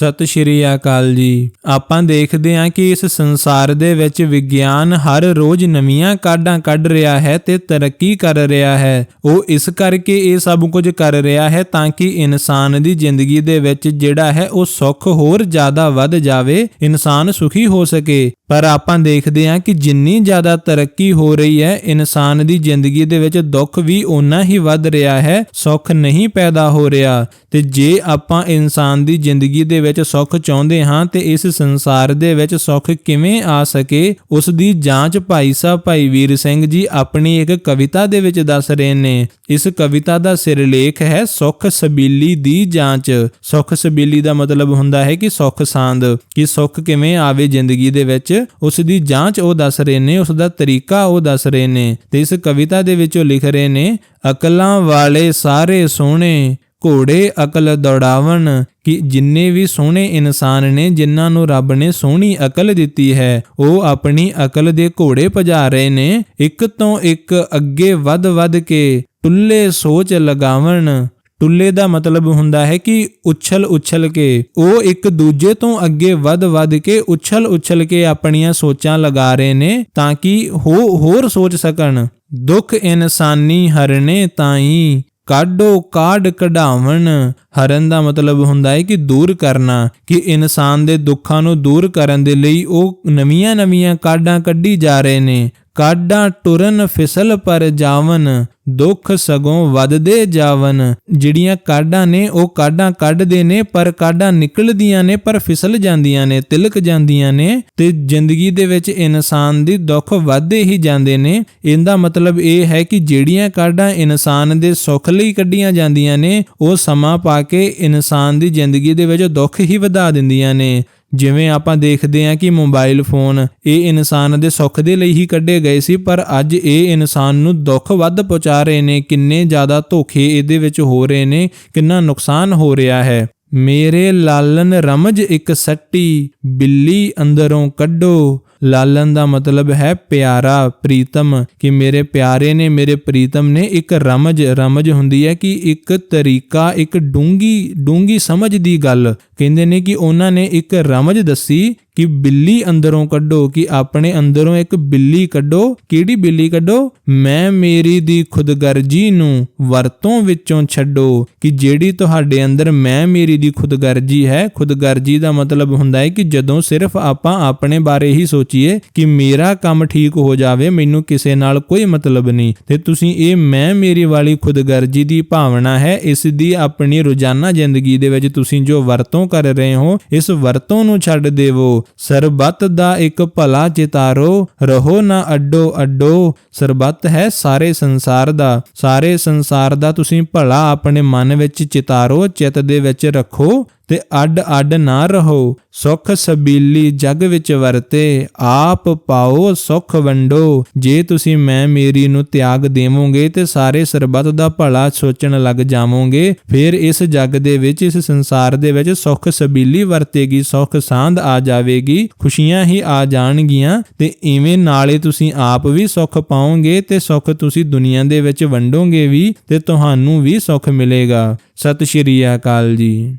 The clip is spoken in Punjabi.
ਸਤਿ ਸ਼੍ਰੀ ਅਕਾਲ ਜੀ। ਆਪਾਂ ਦੇਖਦੇ ਹਾਂ ਕਿ ਇਸ ਸੰਸਾਰ ਦੇ ਵਿੱਚ ਵਿਗਿਆਨ ਹਰ ਰੋਜ਼ ਨਵੀਆਂ ਕਾਢਾਂ ਕੱਢ ਰਿਹਾ ਹੈ ਤੇ ਤਰੱਕੀ ਕਰ ਰਿਹਾ ਹੈ। ਉਹ ਇਸ ਕਰਕੇ ਇਹ ਸਭ ਕੁਝ ਕਰ ਰਿਹਾ ਹੈ ਤਾਂ ਕਿ ਇਨਸਾਨ ਦੀ ਜ਼ਿੰਦਗੀ ਦੇ ਵਿੱਚ ਜਿਹੜਾ ਹੈ ਉਹ ਸੁੱਖ ਹੋਰ ਜ਼ਿਆਦਾ ਵੱਧ ਜਾਵੇ, ਇਨਸਾਨ ਸੁਖੀ ਹੋ ਸਕੇ। ਪਰ ਆਪਾਂ ਦੇਖਦੇ ਹਾਂ ਕਿ ਜਿੰਨੀ ਜ਼ਿਆਦਾ ਤਰੱਕੀ ਹੋ ਰਹੀ ਹੈ, ਇਨਸਾਨ ਦੀ ਜ਼ਿੰਦਗੀ ਦੇ ਵਿੱਚ ਦੁੱਖ ਵੀ ਓਨਾ ਹੀ ਵੱਧ ਰਿਹਾ ਹੈ, ਸੁੱਖ ਨਹੀਂ ਪੈਦਾ ਹੋ ਰਿਹਾ। ਤੇ ਜੇ ਆਪਾਂ ਇਨਸਾਨ ਦੀ ਜ਼ਿੰਦਗੀ ਦੇ ਵਿੱਚ ਸੁੱਖ ਚਾਹੁੰਦੇ ਹਾਂ, ਤੇ ਇਸ ਸੰਸਾਰ ਦੇ ਵਿੱਚ ਸੁੱਖ ਕਿਵੇਂ ਆ ਸਕੇ? ਉਸ ਦੀ ਜਾਂਚ ਭਾਈ ਸਾਹਿਬ ਭਾਈ ਵੀਰ ਸਿੰਘ ਜੀ ਆਪਣੀ ਇੱਕ ਕਵਿਤਾ ਦੇ ਵਿੱਚ ਦੱਸ ਰਹੇ ਨੇ। ਇਸ ਕਵਿਤਾ ਦਾ ਸਿਰਲੇਖ ਹੈ ਸੁੱਖ ਸਬੀਲੀ ਦੀ ਜਾਂਚ। ਸੁੱਖ ਸਬੀਲੀ ਦਾ ਮਤਲਬ ਹੁੰਦਾ ਹੈ ਕਿ ਸੁੱਖ ਸਾਂਦ। ਕਿ ਸੁੱਖ ਕਿਵੇਂ ਆਵੇ ਜ਼ਿੰਦਗੀ ਦੇ ਵਿੱਚ? ਉਸ ਦੀ ਜਾਂਚ ਉਹ ਦੱਸ ਰਹੇ ਨੇ ਉਸ ਦਾ ਤਰੀਕਾ ਉਹ ਦੱਸ ਰਹੇ ਨੇ ਤੇ ਇਸ ਕਵਿਤਾ ਦੇ ਵਿੱਚ ਉਹ ਲਿਖ ਰਹੇ ਨੇ, ਅਕਲਾਂ ਵਾਲੇ ਸਾਰੇ ਸੋਹਣੇ, ਘੋੜੇ ਅਕਲ ਦੌੜਾਵਣ, ਕਿ ਜਿੰਨੇ ਵੀ ਸੋਹਣੇ ਇਨਸਾਨ ਨੇ, ਜਿਨ੍ਹਾਂ ਨੂੰ ਰੱਬ ਨੇ ਸੋਹਣੀ ਅਕਲ ਦਿੱਤੀ ਹੈ, ਉਹ ਆਪਣੀ ਅਕਲ ਦੇ ਘੋੜੇ ਭਜਾ ਰਹੇ ਨੇ, ਇੱਕ ਤੋਂ ਇੱਕ ਅੱਗੇ ਵੱਧ ਵੱਧ ਕੇ, ਟੁੱਲੇ ਸੋਚ ਲਗਾਵਣ ਟੁੱਲੇ ਦਾ ਮਤਲਬ ਹੁੰਦਾ ਹੈ ਕਿ ਉਛਲ ਉਛਲ ਕੇ। ਉਹ ਇੱਕ ਦੂਜੇ ਤੋਂ ਅੱਗੇ ਵੱਧ ਵੱਧ ਕੇ ਉਛਲ ਉਛਲ ਕੇ ਆਪਣੀਆਂ ਸੋਚਾਂ ਲਗਾ ਰਹੇ ਨੇ ਤਾਂ ਕਿ ਹੋ ਹੋਰ ਸੋਚ ਸਕਣ। ਦੁੱਖ ਇਨਸਾਨੀ ਹਰਨੇ ਤਾਈ ਕਾਢੋ ਕਾਢ ਕਢਾਵਣ। ਹਰਨ ਦਾ ਮਤਲਬ ਹੁੰਦਾ ਹੈ ਕਿ ਦੂਰ ਕਰਨਾ, ਕਿ ਇਨਸਾਨ ਦੇ ਦੁੱਖਾਂ ਨੂੰ ਦੂਰ ਕਰਨ ਦੇ ਲਈ ਉਹ ਨਵੀਆਂ-ਨਵੀਆਂ ਕਾਢਾਂ ਕੱਢੀ ਜਾ ਰਹੇ ਨੇ। ਕਾਢਾਂ ਟੁਰਨ ਫਿਸਲ ਪਰ ਜਾਵਨ, ਦੁੱਖ ਸਗੋਂ ਵੱਧਦੇ ਜਾਵਨ। ਜਿਹੜੀਆਂ ਕਾਢਾਂ ਨੇ, ਉਹ ਕਾਢਾਂ ਕੱਢਦੇ ਨੇ, ਪਰ ਕਾਢਾਂ ਨਿਕਲਦੀਆਂ ਨੇ, ਪਰ ਫਿਸਲ ਜਾਂਦੀਆਂ ਨੇ, ਤਿਲਕ ਜਾਂਦੀਆਂ ਨੇ। ਤੇ ਜ਼ਿੰਦਗੀ ਦੇ ਵਿੱਚ ਇਨਸਾਨ ਦੀ ਦੁੱਖ ਵੱਧਦੇ ਹੀ ਜਾਂਦੇ ਨੇ। ਇਹਦਾ ਮਤਲਬ ਇਹ ਹੈ ਕਿ ਜਿਹੜੀਆਂ ਕਾਢਾਂ ਇਨਸਾਨ ਦੇ ਸੁੱਖ ਲਈ ਕੱਢੀਆਂ ਜਾਂਦੀਆਂ ਨੇ, ਉਹ ਸਮਾਂ ਪਾ ਕੇ ਇਨਸਾਨ ਦੀ ਜ਼ਿੰਦਗੀ ਦੇ ਵਿੱਚ ਦੁੱਖ ਹੀ ਵਧਾ ਦਿੰਦੀਆਂ ਨੇ। ਜਿਵੇਂ ਆਪਾਂ ਦੇਖਦੇ ਹਾਂ ਕਿ ਮੋਬਾਈਲ ਫੋਨ ਇਹ ਇਨਸਾਨ ਦੇ ਸੁੱਖ ਦੇ ਲਈ ਹੀ ਕੱਢੇ ਗਏ ਸੀ, ਪਰ ਅੱਜ ਇਹ ਇਨਸਾਨ ਨੂੰ ਦੁੱਖ ਵੱਧ ਪਹੁੰਚਾ ਰਹੇ ਨੇ, ਕਿੰਨੇ ਜ਼ਿਆਦਾ ਧੋਖੇ ਇਹਦੇ ਵਿੱਚ ਹੋ ਰਹੇ ਨੇ, ਕਿੰਨਾ ਨੁਕਸਾਨ ਹੋ ਰਿਹਾ ਹੈ। ਮੇਰੇ ਲਾਲਨ ਰਮਜ ਇੱਕ ਸੱਟੀ, ਬਿੱਲੀ ਅੰਦਰੋਂ ਕੱਢੋ। ਲਾਲਨ ਦਾ ਮਤਲਬ ਹੈ ਪਿਆਰਾ, ਪ੍ਰੀਤਮ, ਕਿ ਮੇਰੇ ਪਿਆਰੇ ਨੇ, ਮੇਰੇ ਪ੍ਰੀਤਮ ਨੇ ਇੱਕ ਰਮਜ ਰਮਜ ਹੁੰਦੀ ਹੈ ਕਿ ਇੱਕ ਤਰੀਕਾ, ਇੱਕ ਡੂੰਗੀ ਡੂੰਗੀ ਸਮਝ ਦੀ ਗੱਲ। ਕਹਿੰਦੇ ਨੇ ਕਿ ਉਹਨਾਂ ਨੇ ਇੱਕ ਰਮਜ ਦੱਸੀ ਕਿ ਬਿੱਲੀ ਅੰਦਰੋਂ ਕੱਢੋ, ਕਿ ਆਪਣੇ ਅੰਦਰੋਂ ਇੱਕ ਬਿੱਲੀ ਕੱਢੋ। ਕਿਹੜੀ ਬਿੱਲੀ ਕੱਢੋ? ਮੈਂ ਮੇਰੀ ਦੀ ਖੁਦਗਰਜੀ ਨੂੰ ਵਰਤੋਂ ਵਿੱਚੋਂ ਛੱਡੋ, ਕਿ ਜਿਹੜੀ ਤੁਹਾਡੇ ਅੰਦਰ ਮੈਂ ਮੇਰੀ ਦੀ ਖੁਦਗਰਜੀ ਹੈ। ਖੁਦਗਰਜੀ ਦਾ ਮਤਲਬ ਹੁੰਦਾ ਹੈ ਕਿ ਜਦੋਂ ਸਿਰਫ ਆਪਾਂ ਆਪਣੇ ਬਾਰੇ ਹੀ ਸੋਚੀਏ ਕਿ ਮੇਰਾ ਕੰਮ ਠੀਕ ਹੋ ਜਾਵੇ, ਮੈਨੂੰ ਕਿਸੇ ਨਾਲ ਕੋਈ ਮਤਲਬ ਨਹੀਂ। ਤੇ ਤੁਸੀਂ ਇਹ ਮੈਂ ਮੇਰੀ ਵਾਲੀ ਖੁਦਗਰਜੀ ਦੀ ਭਾਵਨਾ ਹੈ, ਇਸ ਦੀ ਆਪਣੀ ਰੋਜ਼ਾਨਾ ਜ਼ਿੰਦਗੀ ਦੇ ਵਿੱਚ ਤੁਸੀਂ ਜੋ ਵਰਤੋਂ ਕਰ ਰਹੇ ਹੋ, ਇਸ ਵਰਤੋਂ ਨੂੰ ਛੱਡ ਦੇਵੋ। ਸਰਬੱਤ ਦਾ ਇੱਕ ਭਲਾ ਚਿਤਾਰੋ, ਰਹੋ ਨਾ ਅੱਡੋ ਅੱਡੋ। ਸਰਬੱਤ ਹੈ ਸਾਰੇ ਸੰਸਾਰ ਦਾ। ਸਾਰੇ ਸੰਸਾਰ ਦਾ ਤੁਸੀਂ ਭਲਾ ਆਪਣੇ ਮਨ ਵਿੱਚ ਚਿਤਾਰੋ, ਚਿਤ ਦੇ ਵਿੱਚ ਰੱਖੋ। ਤੇ ਅੱਡ ਅੱਡ ਨਾ ਰਹੋ। ਸੁਖ ਸਬੀਲੀ ਜਗ ਵਿੱਚ ਵਰਤੇ, ਆਪ ਪਾਓ ਸੁਖ ਵੰਡੋ। ਜੇ ਤੁਸੀਂ ਮੈਂ ਮੇਰੀ ਨੂੰ ਤਿਆਗ ਦੇਵੋਗੇ ਤੇ ਸਾਰੇ ਸਰਬੱਤ ਦਾ ਭਲਾ ਸੋਚਣ ਲੱਗ ਜਾਵੋਗੇ, ਫਿਰ ਇਸ ਜਗ ਦੇ ਵਿੱਚ, ਇਸ ਸੰਸਾਰ ਦੇ ਵਿੱਚ ਸੁਖ ਸਬੀਲੀ ਵਰਤੇਗੀ, ਸੁਖ ਸਾਂਦ ਆ ਜਾਵੇਗੀ, ਖੁਸ਼ੀਆਂ ਹੀ ਆ ਜਾਣਗੀਆਂ, ਤੇ ਇਵੇਂ ਨਾਲੇ ਤੁਸੀਂ ਆਪ ਵੀ ਸੁਖ ਪਾਓਗੇ ਤੇ ਸੁਖ ਤੁਸੀਂ ਦੁਨੀਆ ਦੇ ਵਿੱਚ ਵੰਡੋਗੇ ਵੀ ਤੇ ਤੁਹਾਨੂੰ ਵੀ ਸੁਖ ਮਿਲੇਗਾ। ਸਤਿ ਸ਼੍ਰੀ ਅਕਾਲ ਜੀ।